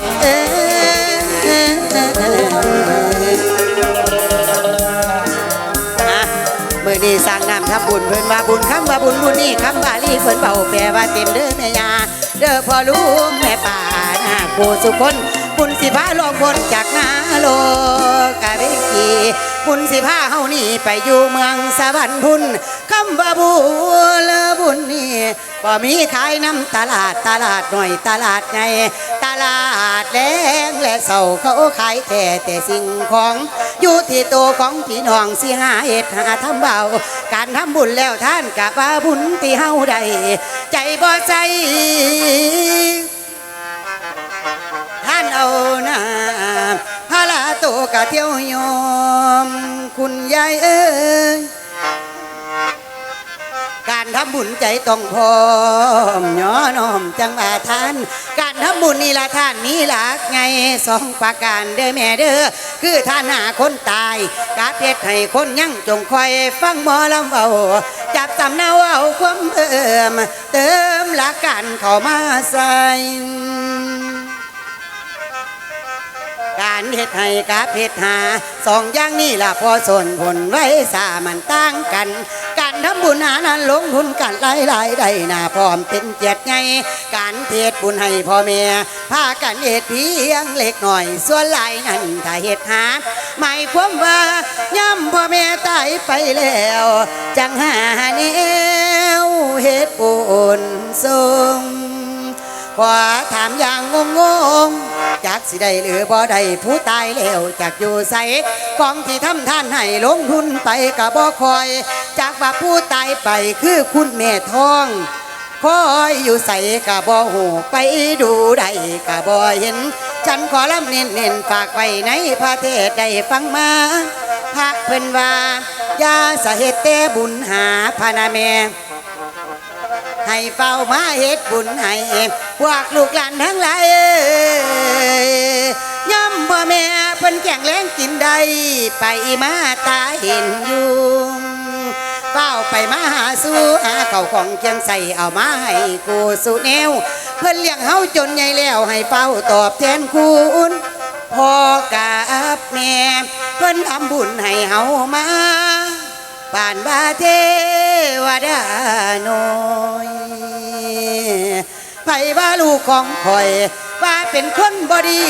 เอ้อะมื่อนี้สร้างน้ำทับบุญเพิ่นว่าบุญคำว่าบุญบุญนี่คำบาลีเพิ่นเบาแปลว่าเต็มเด้อแม่ยาเด้อพ่อลุงแม่ป่านากูสุคนบุญสิพาลงพ้นจากนาโลกาเวกีบุญสิพาเฮานี่ไปอยู่เมืองสวรรค์พุ่นคำว่าบุญบุญนี่บ่มีขายน้ำตลาดตลาดหน่อยตลาดใหญ่ต ลาดแดงและเสาเขาขายแต่แต่สิ่งของ อยู่ที่ตัวของพี่น้องสิหาเอ็ดหาทำเบา การทำบุญแล้วท่านกะว่าบุญที่เฮาได้ใจบ่ใจท่านเอาหน้าพาลาโตกะเที่ยวยอมคุณยายเอ้ย การทำบุญใจต้องพร้อมย่อน้อมจังว่าท่าน การทำบุญนี่ละท่านนี่หลักไงสองประการเด้อแม่เด้อคือท่านหาคนตายกาเพชรให้คนยั่งจงคอยฟังหมอลำเอาจับสำเนาเอาความเติมเติมลักการเข้ามาใส่การเฮ็ดให้กับเฮ็ดหาสองอย่างนี้ล่ะพอส่วนผลไว้สามันต่างกัน ทำบุญหานั้นลงทุนกันหลายหลายได้หนาพร้อมเป็นเจ็ดไงการเทศบุญให้พ่อแม่พากันเอ็ดเพียงเล็กหน่อย ส่วนหลายนั้นถ้าเหตุหาหมายความว่าย่ำพ่อแม่ตายไปแล้ว จังหาเนวเหตุบุญส่ง ขวาถามอย่างงงงๆจากสิได้หรือบ่ได้ผู้ตายแล้วจากอยู่ใสของที่ทำท่านให้ลงทุนไปกับบ่คอย จากว่าผู้ตายไปคือคุณแม่ทองคอยอยู่ใส่กับบ่หูไปดูได้กับบ่เห็น ฉันขอลำเน้นเน้นฝากไว้ในพระเทศได้ฟังมาพระเพิ่นว่ายาสเหตุแต่บุญหาพานาแม่ให้เฝ้ามาเฮ็ดบุญให้ พวกลูกหลานทั้งหลายย่อมพ่อแม่เพิ่นแข็งแรงกินได้ไปมาตาเห็นอยู่เฝ้าไปมาหาสู่หาเก่าของเคียงใส่เอามาให้กูสู่แนว เพิ่นเลี้ยงเฮาจนใหญ่แล้วให้เฝ้าตอบแทนคุณพ่อกับแม่เพิ่นทำบุญให้เฮามาป่านบาเทวดาน้อย ไผว่าลูกของข่อย ว่าเป็นคนบดี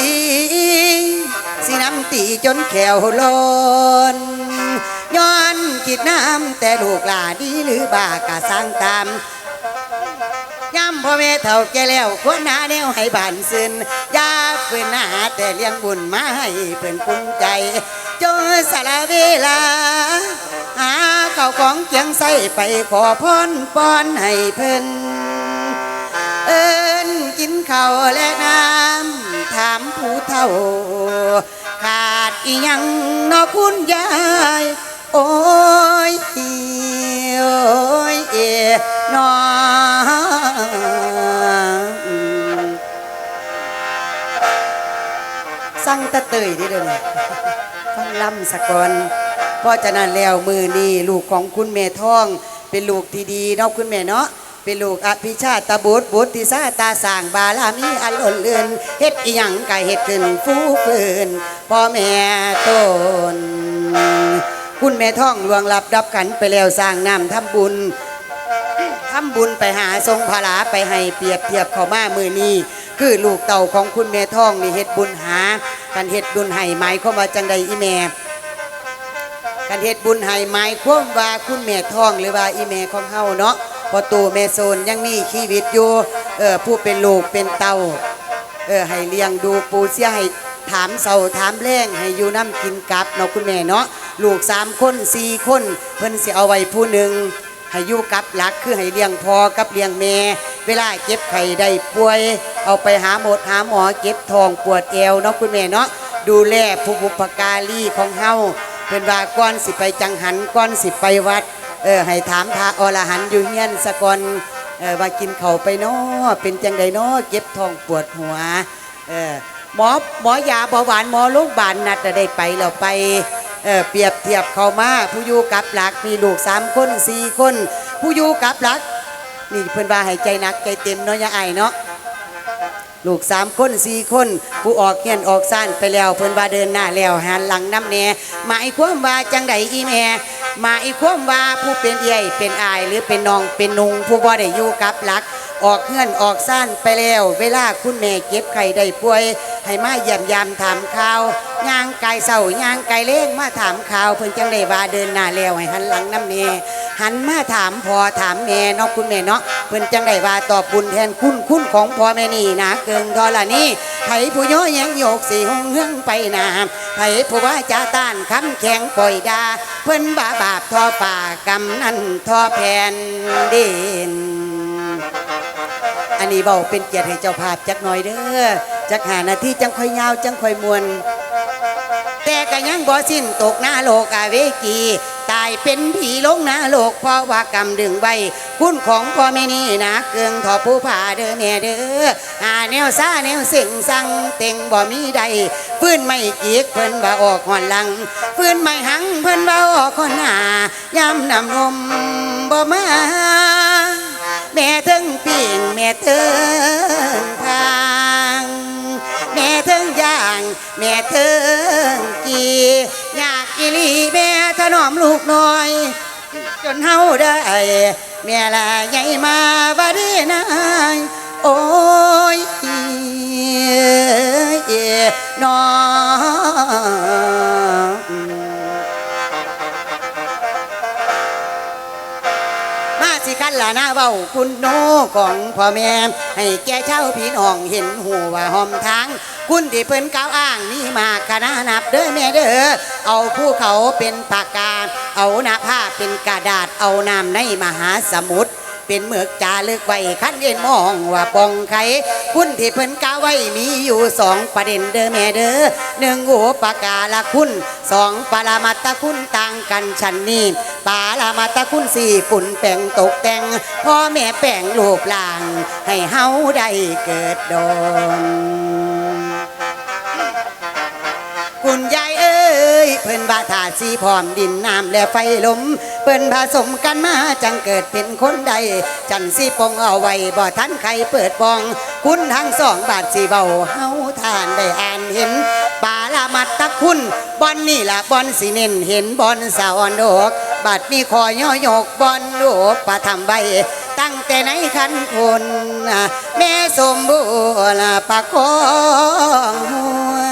สิน้ำตีจนแขวลนย้อนกิดน้ำแต่ลูกหลาดีหรือบากะสร้างตามย่ำพ่อแม่เฒ่าแก่แล้วควรหาแนวให้บานซึนย่าเพื่อนหาแต่เลี้ยงบุญมาให้เพื่อนภูมิใจจนสารเวลา หาข้าวของเกียงใส่ไปขอพรป้อนให้เพิ่น เอิญกินข้าวและน้ำถามผู้เฒ่า ขาดอียังนอคุณยาย โอ้ยโอ้ยเอนอสั่งตะเตยดิเด้อนี่ฟังลำสะกอนเพราะฉะนั้นแล้วมือนี้ลูกของคุณแม่ท้อง เป็นลูกที่ดีเนาะคุณแม่เนาะ เป็นลูกอภิชาตบุตรบุตรที่ซาตาสร้างบารมีอันล้นเลือนเฮ็ดอีหยังก็เฮ็ดขึ้นฟูฟืนพ่อแม่ต้นคุณแม่ท้องลวงลับดับกันไปแล้วสร้างน้ำทำบุญทำบุญไปหาทรงพลาไปให้เปรียบเทียบเข้ามามือนี้คือลูกเต่าของคุณแม่ท้องนี่เฮ็ดบุญหากันเฮ็ดบุญให้หมายความาจังใดอีแม่กันเฮ็ดบุญให้หมายความว่าคุณแม่ท้องหรือว่าอีแม่ของเฮาเนาะ พอตูแม่โซนยังมีชีวิตอยู่เออผู้เป็นลูกเป็นเต่าเออให้เลี้ยงดูปูเสียให้ถามเสาถามแรงให้อยู่น้ำกินกับเนาะคุณแม่เนาะลูกสามคนสี่คนเพิ่นสิเอาไว้ผู้หนึ่งให้อยู่กับหลักคือให้เลี้ยงพอกับเลี้ยงแม่เวลาเจ็บไข้ได้ป่วย เอาไปหาหมดหาหมอเจ็บทองปวดเอวเนาะคุณแม่เนาะดูแลผู้บุปการีของเฮาเพิ่นว่าก่อนสิไปจังหันก่อนสิไปวัด เออให้ถามพระอรหันอยู่เฮียนสะกอนเออว่ากินเข่าไปเนาะเป็นจังใดเนาะเจ็บท้องปวดหัวเออหมอหมอยาเบาหวานหมอโรงพยาบาลนัดจะได้ไปเราไปเออเปรียบเทียบเขามาผู้อยู่กับหลักมีลูกสามคนสี่คน ผู้อยู่กับหลักนี่เพิ่อนว่าให้ใจหนักใจเต็มเนาะอยาไอเนาะ ลูกสามคนสี่คน ผู้ออกเขียนออกซ่านไปแล้วเพิ่นว่าเดินหน้าแล้วหันหลังน้ำแน่หมายความว่าจังใดอีแม่หมายความว่าผู้เป็นเอี่ยเป็นอายหรือเป็นน้องเป็นนุงผู้บ่ได้อยู่กับหลัก ออกเงื่อนออกซ่านไปแล้ว เวลาคุณแม่เก็บไข่ได้ป่วย ให้มาเยี่ยมยามถามข่าวย่างไก่เศร้าย่างไก่เล่งมาถามข่าวเพิ่นจังไดว่าเดินหน้าแล้วให้หันหลังน้ำแน่ หันมาถามพ่อถามแม่เนาะคุณแม่เนาะเพิ่นจังได้ว่าตอบบุญแทนคุณคุณของพ่อแม่นี่นะเกิงทอละนี่ไผผู้ย่อยังโยกสีหงเฮืองไปนาไผผู้ว่าจะต้านคำแข็งปล่อยดา เพิ่นบาบาปทอป่ากำนั้นทอแผ่นดินอันนี้เบาเป็นเกียรติให้เจ้าภาพจักหน่อยเด้อจักหานาที่จังค่อยยาวจังค่อยมวนแต่ก็ยังบ่สิ้นตกหน้าโลกาเวกี ตายเป็นผีลงนาโลกเพราะว่ากรรมดึงไว้คุณของพ่อแม่นี่นะเกิงทอผู้ผาเด้อแม่เด้อหาแนวซาแนวเสียงสังเต็งบ่มีใดฟื้นไม่กีกเพิ่นว่าออกหอนหลังฟื้นไม่หังเพิ่นว่าออกคนหน้ายำนำนมบ่มาแม่ถึงปิ่งแม่ถึงทางแม่ถึงย่างแม่ถึงกี ลีแม่ถนอมลูกน้อย จนเฮาได้แม่ละใหญ่มาว่าดีนายโอ้ยเอ๋น้องมาสิคันละหน้าเบ้าคุณโนของพ่อแม่ ให้แก่เช่าพี่น้องเห็นหูว่าหอมทาง คุณที่เพิ่นกล่าวอ้างนี่มาคณะนับเด้อแม่เด้อเอาผู้เขาเป็นปากกาเอาหน้าผ้าเป็นกระดาษเอาน้ำในมหาสมุทรเป็นเมือกจาลึกไว้คันเอ็นมองว่าปองไขคุณที่เพิ่นกล่าไว้มีอยู่สองประเด็นเด้อแม่เด้อหนึ่งโอปากาละคุณสองปรามัตตคุณต่างกันชั้นนี้ปารามัตตคุณสี่ปุ่นแป่งตกแต่งพ่อแม่แป่งรูปร่าง ให้เฮาได้เกิดดน ยเพิ่นบาถาสีพร้อมดินน้ำและไฟลมเพิ่นผสมกันมาจังเกิดเป็นคนใด จันสีปองเอาไว้บ่ทันใครเปิดปอง คุณทั้งสองบาทสีเบาเฮาทานได้อ่านเห็นปาลามัดตะคุณบอนนี่ละบอนสีเน้นเห็นบอนสาวอนโดกบาดมีคอย่อยกบอนโลกประทำใบตั้งแต่ไหนคันคนแม่สมบูรณ์ประคองหัว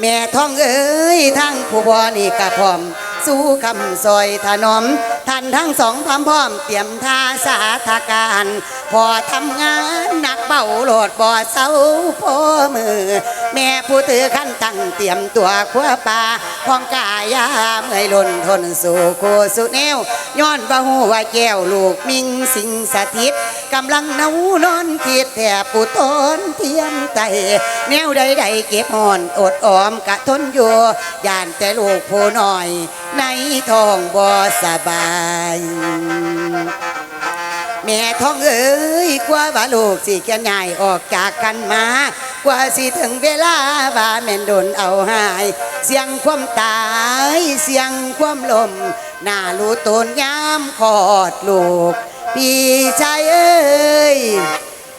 แม่ท้องเอ้ยทั้งผู้บ่นี่กะพร้อม สู้คำซอยถนอมท่านทั้งสองพร้อมพร้อมเตรียมท่าสาธการ พอทำงานหนักเบาโหลดบ่อเศร้าพ่อมือ แม่ผู้ถือขั้นตั้งเตรียมตัวขวป่าพองกายาเมื่อยล้นทนสู่โคสุแนวย้อนบ่หูว่าแก้วลูกมิงสิงสถิตกำลังเนานอนคิดแถบปุตนเทียมไตแนวใดๆเก็บห่อนอดออมกะทนอยู่ย่านแต่ลูกผู้น้อย ในท้องบ่สบาย แม่ท้องเอ้ยกว่าว่าลูกสิแก่ใหญ่ออกจากกันมา กว่าสิถึงเวลาว่าแม่นโดนเอาหาย เสียงความตาย เสียงความลมหน้าลูตนยามคอดลูก พี่ชายเอ้ย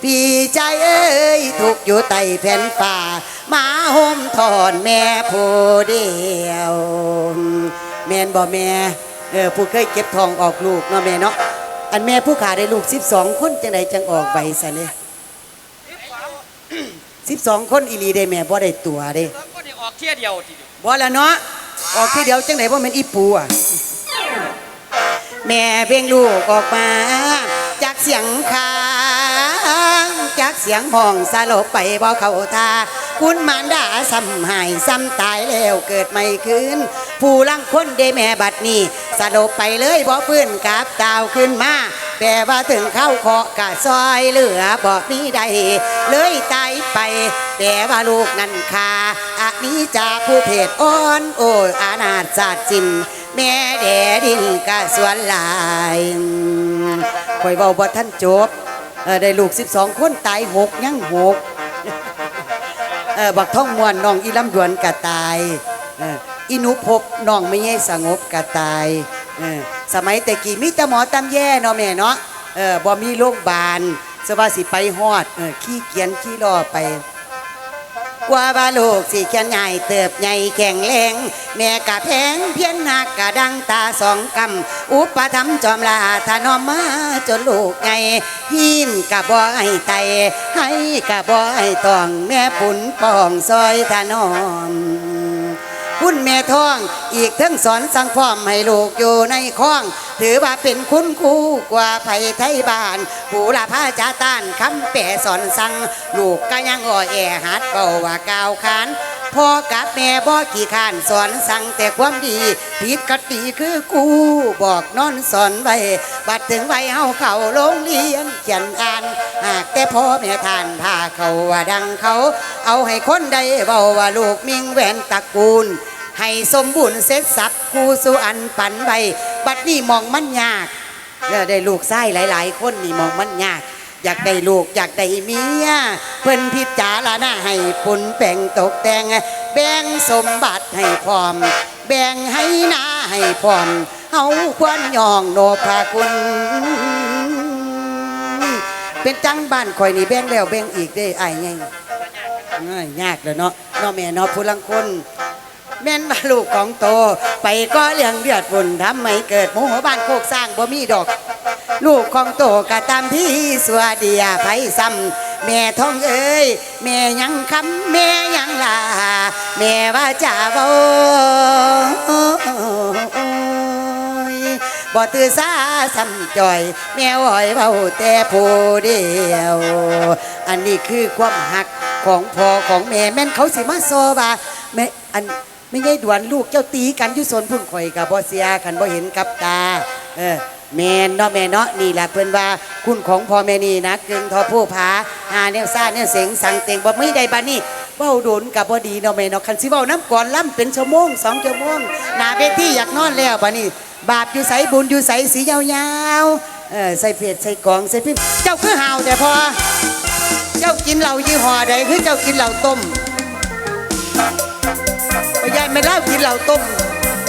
พี่ชายเอ้ยทุกอยู่ใต้แผ่นฟ้ามาห่มถอนแม่ผู้เดียว แม่นบ่แม่เออผู้เคยเก็บทองออกลูกเนาะแม่เนาะ อันแม่ผู้ขาได้ลูก 12 คนจังไดจังออกใบซะเนี่ย12 คนอีหลีได้แม่บ่ได้ตัวเด้แล้วก็ได้ออกเที่ยเดียวทีเดียวบ่ละเนาะออกทีเดียวจังไดบ่แม่นอีปูอะแม่เพ่งลูกออกมาจากเสียงคางจากเสียงห้องสลบไปบ่เข้าทาคุณมารดาซ้ำหายซ้ำตายแล้วเกิดไม่คืน ผู้ลังคนได้แม่บัดนี้สลบไปเลยบ่ฟื้นกับดาวขึ้นมาแปลว่าถึงเข้าเคาะกะซอยเหลือบ่มีใด เลยตายไปแต่ว่าลูกนั้นคาอันนี้จากผู้เพศอ่อนโอ้ยอาณาจศาสจินแม่แดดินกะสวนลายคอยเบาบ่ท่านจบได้ลูก12คนตายหกยังหกบักท่องมวนน้องอีลำดวนกะตาย อออีหนุพบน้องไม่แย่สงบกะตายเออสมัยแต่กี้มีแต่หมอตำแย่เนาะแม่เนาะเออบ่มีโรงพยาบาลสว่าสิไปฮอดเออขี้เกียจขี้รอไปกว่าบาลูกสิเขียนใหญ่เติบใหญ่แข็งแรงแม่กะแพงเพี้ยนหนักกะดังตาสองกำอุปถัมจอมลาถนอมมาจนลูกไงหินกะบ่ให้ไตให้กะบ่ให้ตองแม่ปุ่นปองซอยถนอม คุณแม่ท้อง อีกทั้งสอนสังพร้อมให้ลูกอยู่ในข้อง ถือว่าเป็นคุณครูกว่าไผไทยบ้านผู้ละพาจาต้านคำแปะสอนสั่งลูกก็ยังอ่อแอหัดเก่าว่ากล่าวขาน พ่อกับแม่บ่กี่ขานสอนสั่งแต่ความดีผิดกติคือกูบอกนอนสอนไว้บัดถึงไว้เฮาเข้าโรงเรียนเขียนอ่าน หากแต่พ่อแม่ท่านพาเขาว่าดังเขา เอาให้คนใดเบาว่าลูกมิงแหวนตระกูลให้สมบูรณ์เสร็จสับครูสุอันปันไว้บัดนี้มองมันยากเออได้ลูกไส้หลาย ๆ คนนี่มองมันยาก อยากได้ลูกอยากได้เมียเพิ่นพิจารณาให้ปุ่นแบ่งตกแต่ง แบ่งสมบัติให้พร้อม แบ่งให้นาให้พร้อมเฮาควรยองโนภาคุณ เป็นจังบ้านข่อยนี่แบ่งแล้วแบ่งอีกได้ไอ้ไงยากเลยเนาะเนาะแม่เนาะผู้ลังคนแม่นว่าลูกของโต ไปก็เลี้ยงเดือดบุญทำไมเกิดโมโหบ้านโคกสร้างบ่มีดอก ลูกของโตกะตามที่สวเดียไผซ้ำแม่ท้องเอ้ยแม่ยังคำแม่ยังลาแม่ว่าจะเบาบ่ตือสาซ้ำจ่อย แม่อ้อยเบาแต่ผู้เดียว อันนี้คือความหักของพ่อของแม่แม่นเขาสิมาโซบาแม่อันไม่ใช่ด่วนลูกเจ้าตีกันยู่สนพึ่งข่อยกับบ่เสียกันบ่เห็นกับตา เออ แม่นเนาะแม่เนาะนี่แหละเพิ่นว่าคุณของพ่อแม่นี่นะกึ่งทอผู้ผาหาแนวซ่าแนวเสียงสั่งเต็งบ่มีใดบานี่เว้าโดนกับบ่ดีเนาะแม่เนาะคันสิเว้าน้ำก่อนล่ำเป็นชั่วโมงสองชั่วโมงหน้าเวทีอยากนอนแล้วบานี่บาปอยู่ใสบุญอยู่ใสสียาวๆเออใส่เพชรใส่กองใส่พิมพ์เจ้าคือห่าวแต่พอเจ้ากินเหล้ายี่ห้อใดคือเจ้ากินเหล้าต้มไปยายไม่เล่ากินเหล้าต้ม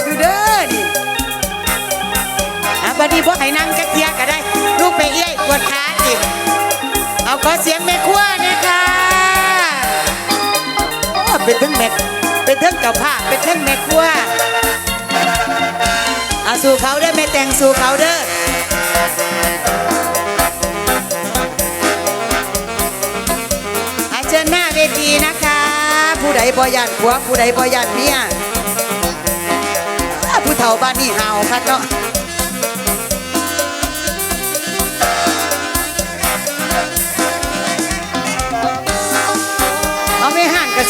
อยู่เด้อนี่ อะบัดนี้พวกให้นั่งจักเทียก็ได้ ลูกไปเอี้ยปวดขาอีกเอาขอเสียงแม่ครัวนะคะโอ้เป็นทั้งแม่เป็นทั้งเจ้าภาพเป็นทั้งแม่ครัวเอาสู่เขาเด้อแม่แต่งสู่เขาเด้ออาเชิญหน้าเวทีนะคะ ผู้ใดบ่ยันผัวผู้ใดบ่ยันเมียอ่าผู้เฒ่าบ้านนี่เฮาคักเนาะ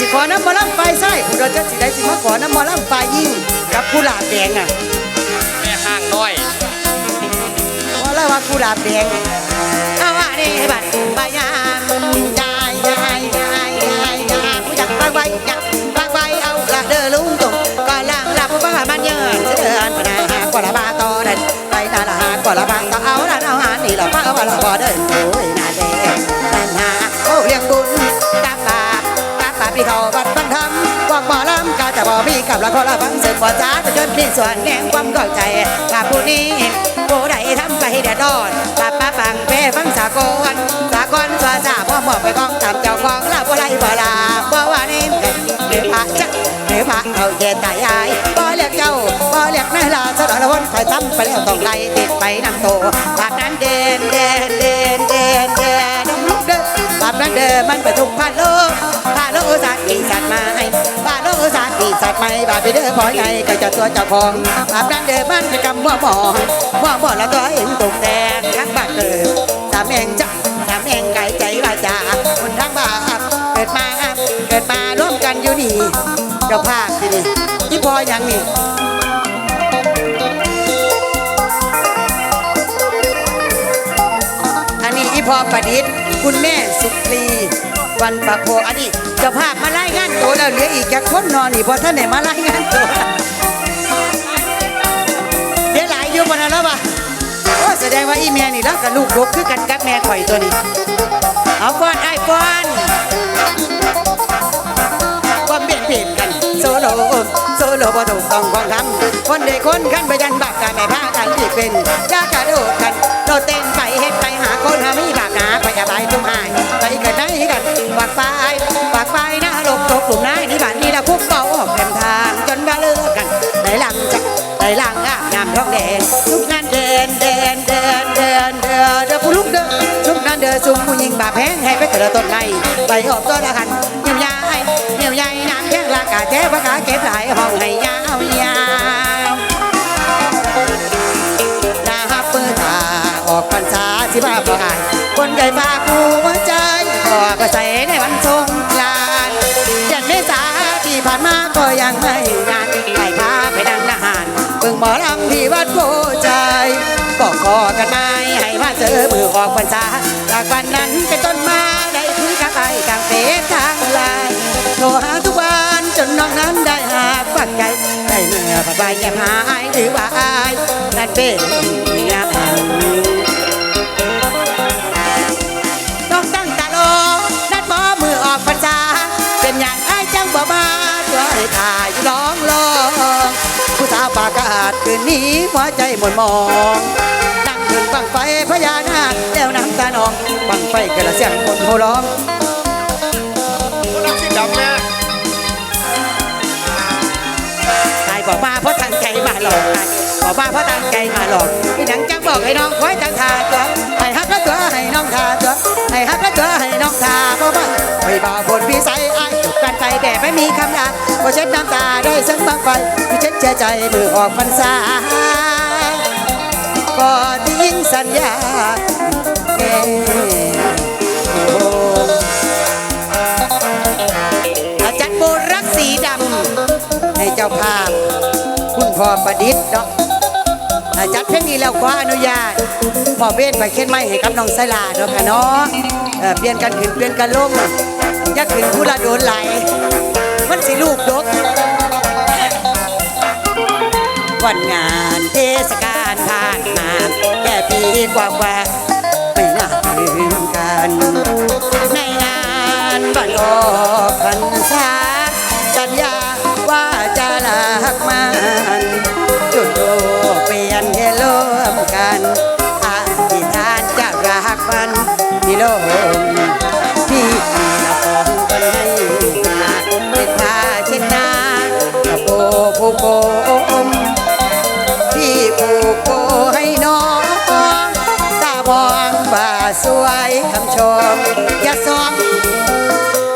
สิขอน้ำมอลำไฟไส้ผู้เราจะสิได้สิมาขอน้ำมอลำไฟยิ่งกับกุหลาบแดงอะแม่ห้างน้อยว่าแล้วว่ากุหลาบแดงเอาว่าเด้บัดบายามยายยายยายยายยายผู้จักบางใบจักบางใบเอาละเด้อลุงตงก่อนล่างหลับบ้ามันเยอะเสือนปนาหากว่าละบาต่อเดินไปตาละหากว่าละบาต่อเอาละเอาหานี่ละมาว่าละบ่เดินโอ้ยน่าแดงนั่นหาโอ้เลี้ยงบุญกับบาปกับบา ปที่เขาบัดบังทำวางบ่อลำกาจะบ่มีกับละคนละฟังเสียงบ่จ้าจะจนมีส่วนแหงความเข้าใจถ้าผู้นี้ผู้ใดทำไปเดือดร้อนป้าป้าฟังเพฟังสากลสากลสวาสาพ่อหมอบไปกองทำเจ้าของลาบ่ไรบ่ลาบ่ว่านี่หรือพระจะหรือพระเอาเจตายายบ่เรียกเจ้าบ่เรียกนายลาสะดอนวนคอยทำไปแล้วต้องไล่ติดไปนำโตภาพนั้นเดินเดินเดินเดินเดินลุกเดินภาพนั้นเดินมันไปทุกพันโลกพา ลกสัตว์ปีสัตว์มาให้พาโลกสัตว์ปีสัตว์ไม่บาไปเด้อพอไงก็จะตัวเจ้าของภาพนั้นเดินมันไปกำว่าหมอว่าหมอแล้วตัวเองตกแดงข้งบ้านเกิดสามแองจักสามแองไก่ใจว่าจาคนทั้งบ้านเกิดมาเกิดมาร่วมกันอยู่นี่เจ้าภาพที่นี่ที่พออย่างนี้อันนี้อีพอประดิษฐ์คุณแม่สุกรี วันปะโคอันนี้จะภาพมาไล่งานตัวแล้วเหลืออีกจากคนนอนอีกพอท่านไหนมาไล่งานตัวเดี๋ยวหลายอยู่บนนั้นแล้วปะโอ้แสดงว่าอีแม่นี่แล้วกับลูกลกคือกันกับแม่ข่อยตัวนี้ เอาก้อนไอ้ก้อน โซโลโซโลบ่ถูกต้องความทำคนเด็กคนขันไปยันบาปกันไม่พากันที่เป็นยากกระโดดกันโดดเต้นไปเฮ็ดไปหาคนหามีบาปใดนาไปอบายทุกหายไปกันไหนกันฝากไปฝากไปนะหลบตกกลุ่มนายนี่บ้านนี่ละคุกเป่าออกแถมทางจนว่าเลิกกันไหนหลังจะไหนหลังอะยามท้องแดงทุกนั้นเดินเดินเดินเดินเดินเดินผู้ลุกเดินทุกนั้นเดินซุ่มผู้หญิงบาแพงให้ไปเถอะต้นไม้ไปออกตัวละหัน ข้งลากาแท้พระกาเก็บหลายห้องให้ยาวยาวนาฮับเปิดตาออกพรรษาสิบ้าบ่อายคนไก่ปากหัวใจออกก็ใส่ในวันสงกรานต์เดือนเมษาที่ผ่านมาก็ยังไม่งานไก่พาไป หมอลำที่วัดโพใจก็ขอกันไมาให้มาเจอมือออกพรรษาจากวันนั้นเป็นต้นมาได้คุยกับไอ้กลางเฟซทางไลน์โทรหาทุกวันจนน้องนั้นได้หาฟังใจได้เมื่อปัดใบแก้มหายหรือว่าอายนั่นเป็นเมียแห่งต้องตั้งตาโลนัดหมอมือออกพรรษาเป็นอย่างไอ้จังบ่มาตัวให้ถ่ายร้อ สาวปากาศคืนนี้หัวใจหม่นหมองดังขึ้นบังไฟพญานาคแล้วน้ำตาหนองบังไฟกระเสียงคนโหร้องนักสีดำแม่ตายบอกมาเพราะตั้งใจมาหลอกบอกมาเพราะตั้งใจมาหลอกพี่หนังจังบอกให้น้องคอยตั้งทาตัวให้ฮักและตัวให้น้องทาตัวให้ฮักำลาก็เช็ดน้ำตาได้สักบางไฟที่เช็ดเชื่อใจมือออกพรรษาก็ทิ้งสัญญาเอ้โอ้อาจารย์โบรักสีดำให้เจ้าภาพ คุณพ่อประดิษฐ์เนาะถ้าจัดเพลงนี้แล้วขออนุญาตพ่อเบนไปเค้นไม้ให้กับน้องไซลาเนาะค่ะเนาะเอเปลี่ยนกันขึ้นเปลี่ยนกันลงอยักขึ้นผู้ละโดนไหล มันสิลูกดกวันงานเทศกาลผ่านมาแค่ปีกว่าว่าๆไม่น่าลืมกัน ในงานวันออกพรรษาสัญญาว่าจะรักมันจุดโลกเปลี่ยนให้ร่วมกันอธิษฐานจะรักมันที่โลก โกมพี่ผูกโบให้น้องตามองบ่าสวยคำชมอย่าซอง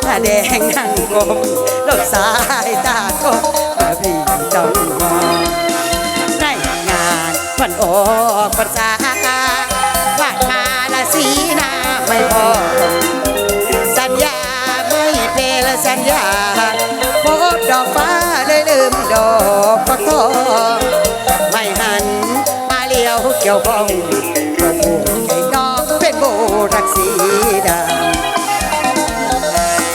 หาแดงนั่งกลมลบสายตาคมเมื่อพี่จ้องมองในงานวันออกพรรษาวาดมาละสีหน้าไม่พอสัญญาไม่เป็นสัญญาพบดอกฟ้า มดอกฟักทองไม่หันมาเลี้ยวเกี่ยวข้องก็ผูกใจน้องเป็นโบรักสีดำ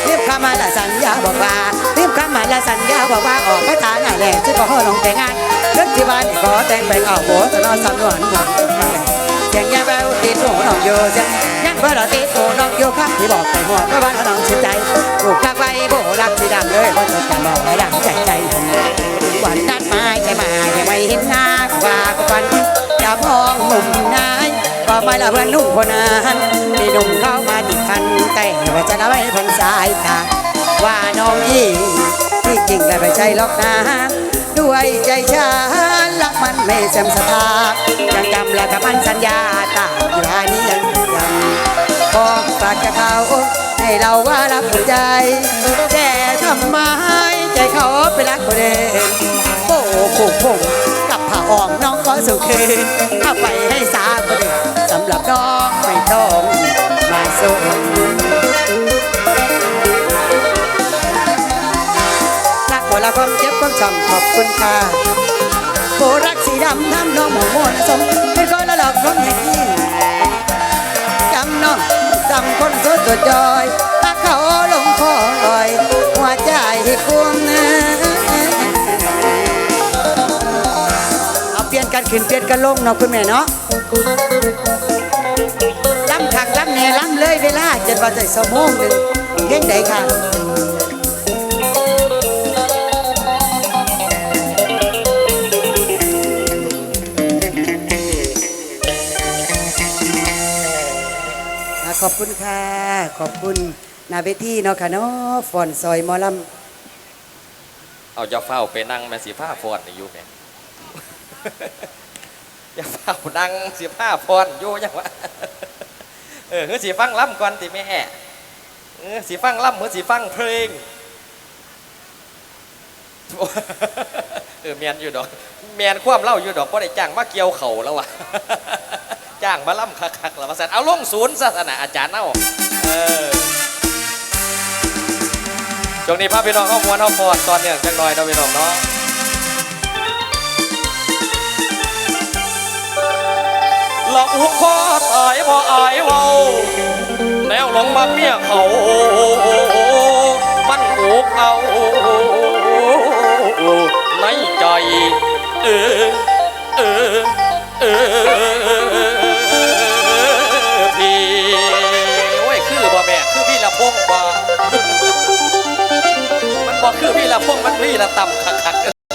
เรียบคำมาละสัญญาบอกว่าเรียบคำมาละสัญญาบอกว่าออกพระฐานน่ะแหละจะขอลงแต่งงานเรื่องที่บ้านขอแต่งไปเอาโบจะนอนสำนวนหมด เสียงยาแววติดหูน้องโยเสียงยังเพื่อเราติดหูน้องโยครับที่บอกใส่หัวเพราะว่าน้องชื่นใจถูกทักไว้โบรักสีดำเลยเพราะจะจำบอกให้ดังใจใจวันนัดหมายใจมายังไม่เห็นหน้าว่าก็วันจะมองมุมนายก็ไม่ละเพื่อนนุ่มคนนั้นที่หนุ่มเข้ามาติดพันแต่ว่าจะละไม่พันสายตาว่าน้องยิ่งที่จริงแต่ไม่ใช่หรอกนะด้วยใจฉัน รักมันไม่เสื่อมศรัทธายังจำและกับมันสัญญาตาอยู่หานี้ยังยังบอกฝากกับเขาให้เราว่ารักหัวใจ แต่ทำไมใจเขาไปรักคนเองโป้ผูกผมกับผ้าอ่อมน้องก็สุขคืนเอาไปให้สาคนเดียวสำหรับน้องไม่ต้องมาส่งรักหมดละความเจ็บความช้ำขอบคุณค่ะ โบรักสีดำทำน้องหมองมนสมเป็นคนละหลอกน้องอย่างนี้จำน้องจำคนสดสดจอยถ้าเขาลงคอลอย หัวใจกุมเอาเปลี่ยนกันขึ้นเปลี่ยนกันลงเนาะคุณแม่เนาะล้ำขักล้ำแหน่ล้ำเลยเวลาเจ็ดวันใจสมงหนึ่งเพ่งใดค่ะ ขอบคุณค่ะ ขอบคุณนาเวทีเนาะค่ะเนาะฟอนซอยหมอลเอาจะเฝ้าไปนั่งแม่สีผ้าฟอนอยู่แม่ อย่าเฝ้านั่งสีผ้าฟอนอยู่ยังวะเออคือสีฟังล่ำก่อนติแม่เออสีฟังล่ำเหมือนสีฟังเพลงเออเมียนอยู่ดอกเมียนความเล่าอยู่ดอกเพราะได้จ้างมาเกี่ยวเข่าแล้ววะ จ้างมาล่ำคักๆแล้วมาสั่นเอาลงศูนย์ศาสนาอาจารย์เน่าเออช่วงนี้พาพี่น้องเข้ามวนเข้าฟอนตอนเนื่องจังหน่อยเราะพี่น้องเนาะหลอกอุกคอตายบ่อายเว้าแนวหลงมักเมียเขามันอุกเอาในใจ เออ เออ เออ งบ่มันบอกคือพี่ละพงมันพี่ละต่ำคักๆ